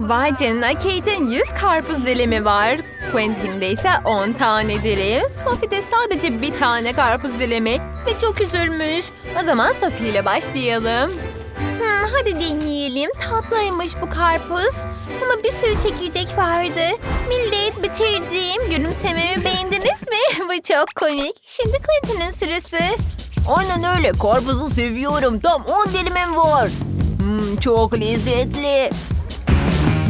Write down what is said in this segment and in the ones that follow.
Vay canına Kate'in 100 karpuz dilimi var. Quentin'de ise 10 tane dilim. Sophie'de sadece bir tane karpuz dilimi ve çok üzülmüş. O zaman Sophie ile başlayalım. Hmm, hadi deneyelim. Tatlıymış bu karpuz. Ama bir sürü çekirdek vardı. Millet bitirdim. Gülümsememi beğendiniz mi? bu çok komik. Şimdi Quentin'in sırası. Aynen öyle. Karpuzu seviyorum. Tam 10 dilimim var. Hmm, çok lezzetli.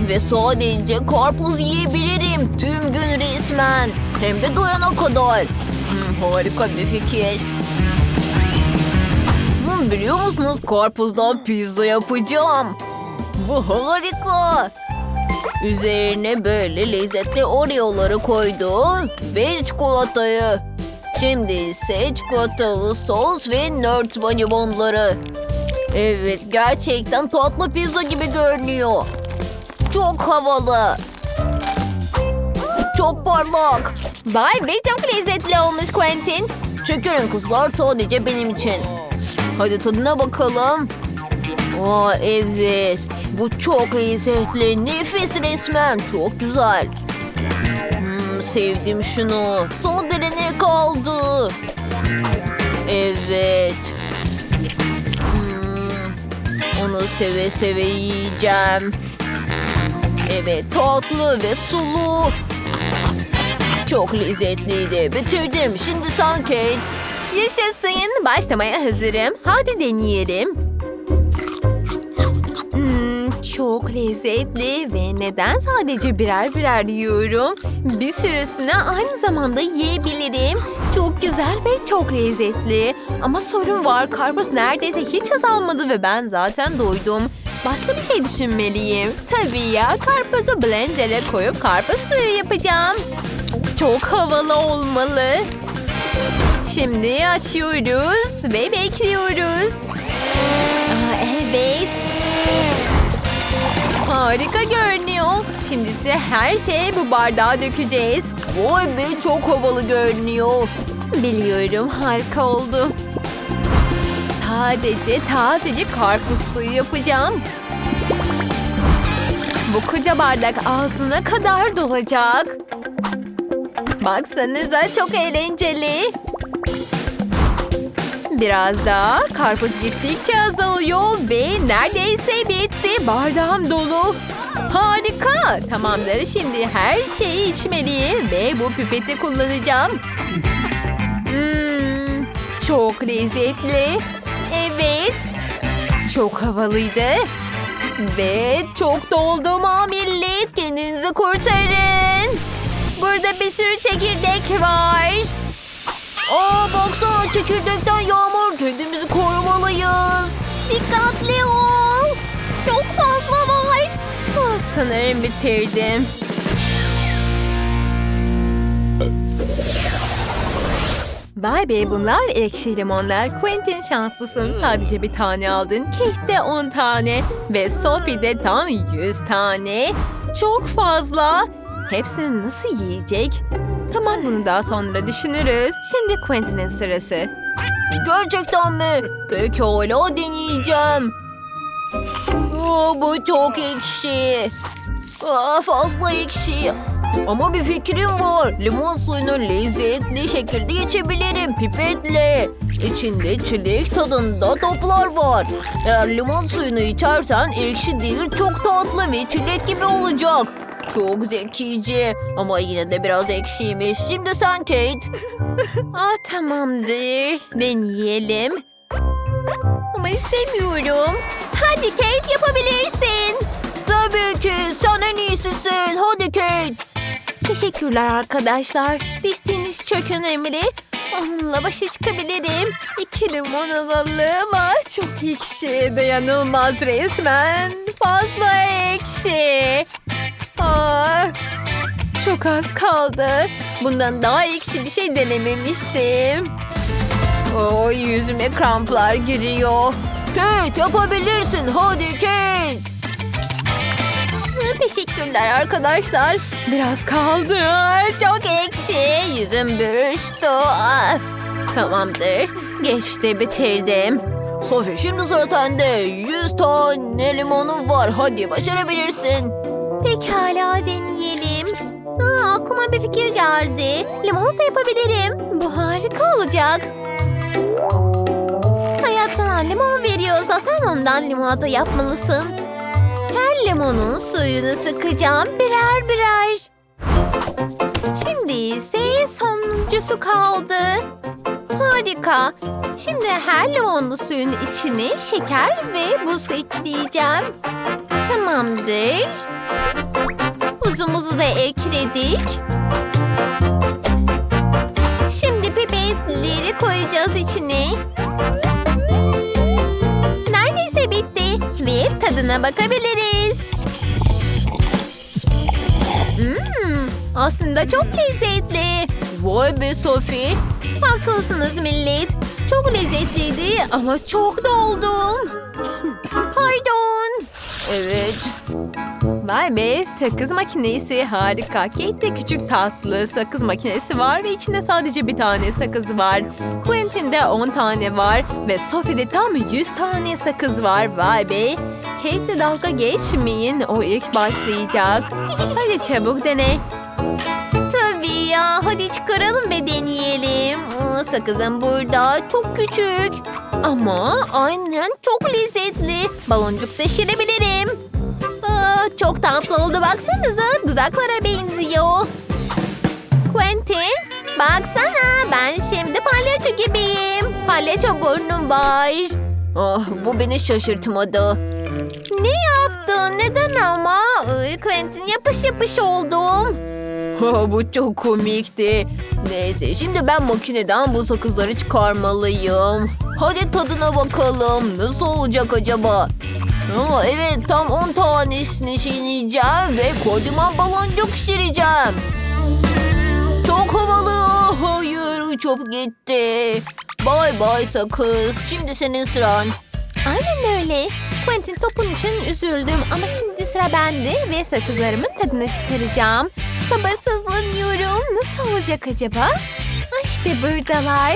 Ve sadece karpuz yiyebilirim. Tüm gün resmen. Hem de doyana kadar. Hmm, harika bir fikir. Hmm, biliyor musunuz karpuzdan pizza yapacağım. Bu harika. Üzerine böyle lezzetli Oreo'ları koydum ve çikolatayı. Şimdi ise çikolatalı sos ve nört bonibonları. Evet gerçekten tatlı pizza gibi görünüyor. Çok havalı. Çok parlak. Vay be çok lezzetli olmuş Quentin. Çekirin kızlar sadece benim için. Hadi tadına bakalım. Aa evet. Bu çok lezzetli. Nefis resmen. Çok güzel. Hmm, sevdim şunu. Son derene kaldı. Evet. Hmm, onu seve seve yiyeceğim. Evet tatlı ve sulu. Çok lezzetliydi. Bitirdim. Şimdi sen Kate. Yaşasın. Başlamaya hazırım. Hadi deneyelim. Hmm, çok lezzetli ve neden sadece birer birer yiyorum? Bir sürüsünü aynı zamanda yiyebilirim. Çok güzel ve çok lezzetli. Ama sorun var karpuz neredeyse hiç azalmadı ve ben zaten doydum. Başka bir şey düşünmeliyim. Tabii ya karpuzu blender'e koyup karpuz suyu yapacağım. Çok havalı olmalı. Şimdi açıyoruz ve bekliyoruz. Aa, evet. Harika görünüyor. Şimdi ise her şeyi bu bardağa dökeceğiz. Vay be çok havalı görünüyor. Biliyorum harika oldu. Sadece tazece karpuz suyu yapacağım. Bu koca bardak ağzına kadar dolacak. Baksanıza çok eğlenceli. Biraz daha karpuz gittikçe azalıyor ve neredeyse bitti. Bardağım dolu. Harika. Tamamdır. Şimdi her şeyi içmeliyim ve bu pipeti kullanacağım. Hmm, çok lezzetli. Evet. Çok havalıydı. Ve çok doldum ha millet. Kendinizi kurtarın. Burada bir sürü çekirdek var. Aa baksana çekirdekten yağmur. Kendimizi korumalıyız. Dikkatli ol. Çok fazla var. Ah, sanırım bitirdim. Vay be bunlar ekşi limonlar. Quentin şanslısın. Sadece bir tane aldın. Kate de 10 tane. Ve Sophie de tam 100 tane. Çok fazla. Hepsini nasıl yiyecek? Tamam bunu daha sonra düşünürüz. Şimdi Quentin'in sırası. Gerçekten mi? Pekala deneyeceğim. Aa, bu çok ekşi. Aa, fazla ekşi. Ama bir fikrim var. Limon suyunu lezzetli şekilde içebilirim pipetle. İçinde çilek tadında toplar var. Eğer limon suyunu içersen ekşi değil çok tatlı ve çilek gibi olacak. Çok zekice ama yine de biraz ekşiymiş. Şimdi sen Kate. Aa tamamdır. Deneyelim. Ama istemiyorum. Hadi Kate yapabilirsin. Tabii ki sen en iyisisin. Hadi Kate. Teşekkürler arkadaşlar. Desteğiniz çok önemli. Onunla başa çıkabilirim. İki limon alalım. Çok ekşi. Dayanılmaz resmen. Fazla ekşi. Aa, çok az kaldı. Bundan daha ekşi bir şey denememiştim. Oy yüzüme kramplar giriyor. Kate yapabilirsin. Hadi Kate. Teşekkürler arkadaşlar. Biraz kaldı. Çok ekşi. Yüzüm bürüştü. Ah, Tamamdır. Geçti bitirdim. Sophie şimdi sıra sende. 100 tane limonun var. Hadi başarabilirsin. Pekala deneyelim. Aa, aklıma bir fikir geldi. Limonata yapabilirim. Bu harika olacak. Hayat sana limon veriyorsa sen ondan limonata yapmalısın. Limonun suyunu sıkacağım birer birer. Şimdi ise sonuncusu kaldı. Harika. Şimdi her limonlu suyun içine şeker ve buz ekleyeceğim. Tamamdır. Buzumuzu da ekledik. Şimdi pipetleri koyacağız içine. Neredeyse bitti. Ve tadına bakabiliriz. Aslında çok lezzetli. Vay be Sophie. Haklısınız millet. Çok lezzetliydi ama çok doldum. Pardon. Evet. Vay be sakız makinesi harika. Kate'de küçük tatlı sakız makinesi var ve içinde sadece bir tane sakız var. Quentin'de 10 tane var ve Sophie'de tam 100 tane sakız var. Vay be. Kate'le dalga geçmeyin. O ilk başlayacak. Hadi çabuk dene. Tabii ya. Hadi çıkaralım ve deneyelim. Aa, sakızım burada. Çok küçük. Ama aynen çok lezzetli. Baloncuk da şirebilirim. Çok tatlı oldu baksanıza. Dudaklara benziyor. Quentin baksana ben şimdi palyaço gibiyim. Palyaço burnum var. Ah, bu beni şaşırtmadı. Ne yaptın? Neden ama? Quentin yapış yapış oldum. Ha, bu çok komikti. Neyse şimdi ben makineden bu sakızları çıkarmalıyım. Hadi tadına bakalım. Nasıl olacak acaba? Aa, evet tam 10 tanesini çiğneyeceğim ve kocaman baloncuk şişireceğim. Çok havalı. Hayır uçup gitti. Bay bay sakız. Şimdi senin sıran. Aynen öyle. Quentin topun için üzüldüm ama şimdi sıra bende ve sakızlarımın tadını çıkaracağım. Sabırsızlanıyorum. Nasıl olacak acaba? Ah işte buradalar.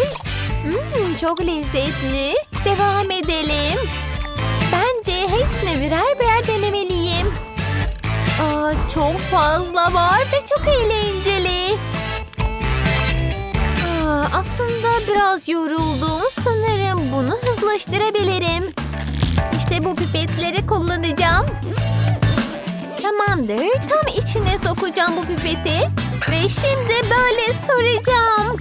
Hmm, çok lezzetli. Devam edelim. Bence hepsini birer birer denemeliyim. Aa, çok fazla var ve çok eğlenceli. Aa, aslında biraz yoruldum. Sanırım bunu hızlaştırabilirim. İşte bu pipetleri kullanacağım. Tamamdır. Tam içine sokacağım bu pipeti. Ve şimdi böyle soracağım.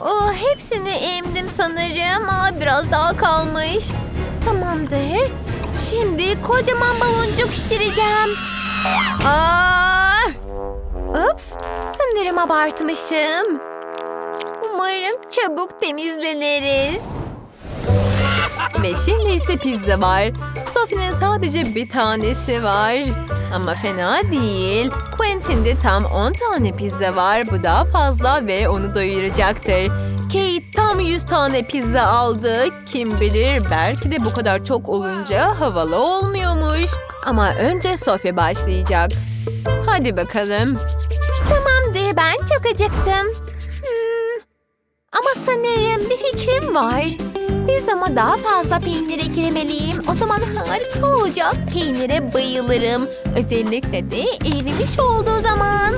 Oh, hepsini emdim sanırım. Aa, biraz daha kalmış. Tamamdır. Şimdi kocaman baloncuk şişireceğim. Aa! Ups, sanırım abartmışım. Umarım çabuk temizleniriz. Ve şimdi ise pizza var. Sophie'nin sadece bir tanesi var. Ama fena değil. Quentin'de tam 10 tane pizza var. Bu daha fazla ve onu doyuracaktır. Kate tam 100 tane pizza aldı. Kim bilir belki de bu kadar çok olunca havalı olmuyormuş. Ama önce Sophie başlayacak. Hadi bakalım. Tamamdır ben çok acıktım. Hmm, Ama sanırım bir fikrim var. Biz ama daha fazla peynir eklemeliyim. O zaman harika olacak. Peynire bayılırım. Özellikle de erimiş olduğu zaman.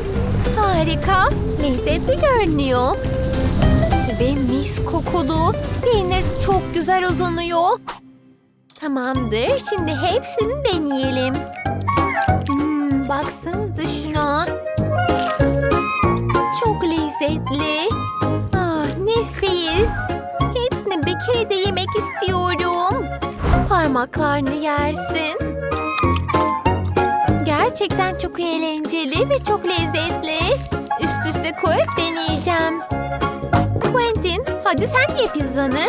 Harika. Lezzetli görünüyor. Ve mis kokulu. Peynir çok güzel uzanıyor. Tamamdır. Şimdi hepsini deneyelim. Hmm, baksanıza şuna. Çok lezzetli. Ah, nefis. Kere yemek istiyorum. Parmaklarını yersin. Gerçekten çok eğlenceli ve çok lezzetli. Üst üste koyup deneyeceğim. Quentin, hadi sen ye pizzanı.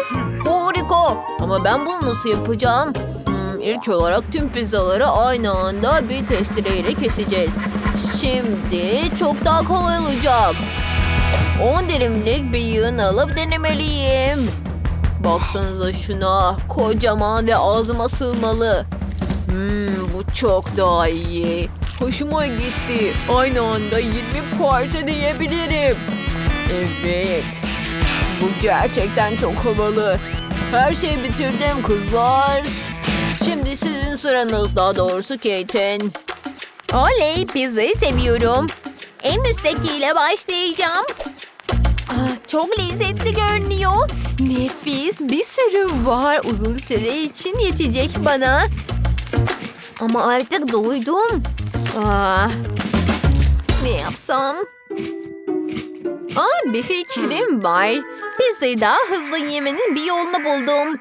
Harika. Ama ben bunu nasıl yapacağım? Hmm, ilk olarak tüm pizzaları aynı anda bir testereyle keseceğiz. Şimdi çok daha kolay olacak. 10 dilimlik bir yığın alıp denemeliyim. Baksanıza şuna. Kocaman ve ağzıma sığmalı. Hmm, bu çok daha iyi. Hoşuma gitti. Aynı anda 20 parça diyebilirim. Evet. Bu gerçekten çok havalı. Her şeyi bitirdim kızlar. Şimdi sizin sıranız daha doğrusu Kate'in. Oley pizzayı seviyorum. En üsttekiyle başlayacağım. Çok lezzetli görünüyor. Nefis bir sürü var. Uzun süre için yetecek bana. Ama artık doydum. Ah, ne yapsam? Aa, bir fikrim var. Pizzayı daha hızlı yemenin bir yolunu buldum.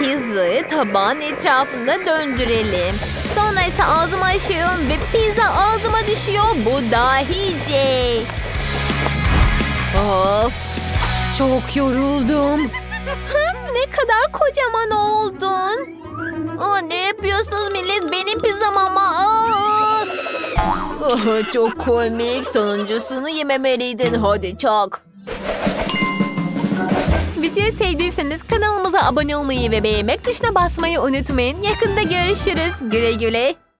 Pizzayı tabağın etrafında döndürelim. Sonra ise ağzıma açıyorum ve pizza ağzıma düşüyor. Bu dahice. Of. Çok yoruldum. Ne kadar kocaman oldun. Aa, ne yapıyorsunuz millet? Benim pizzam ama. Aa! Ah, çok komik. Sonuncusunu yememeliydin. Hadi çak. Videoyu sevdiyseniz kanalımıza abone olmayı ve beğenmek tuşuna basmayı unutmayın. Yakında görüşürüz. Güle güle.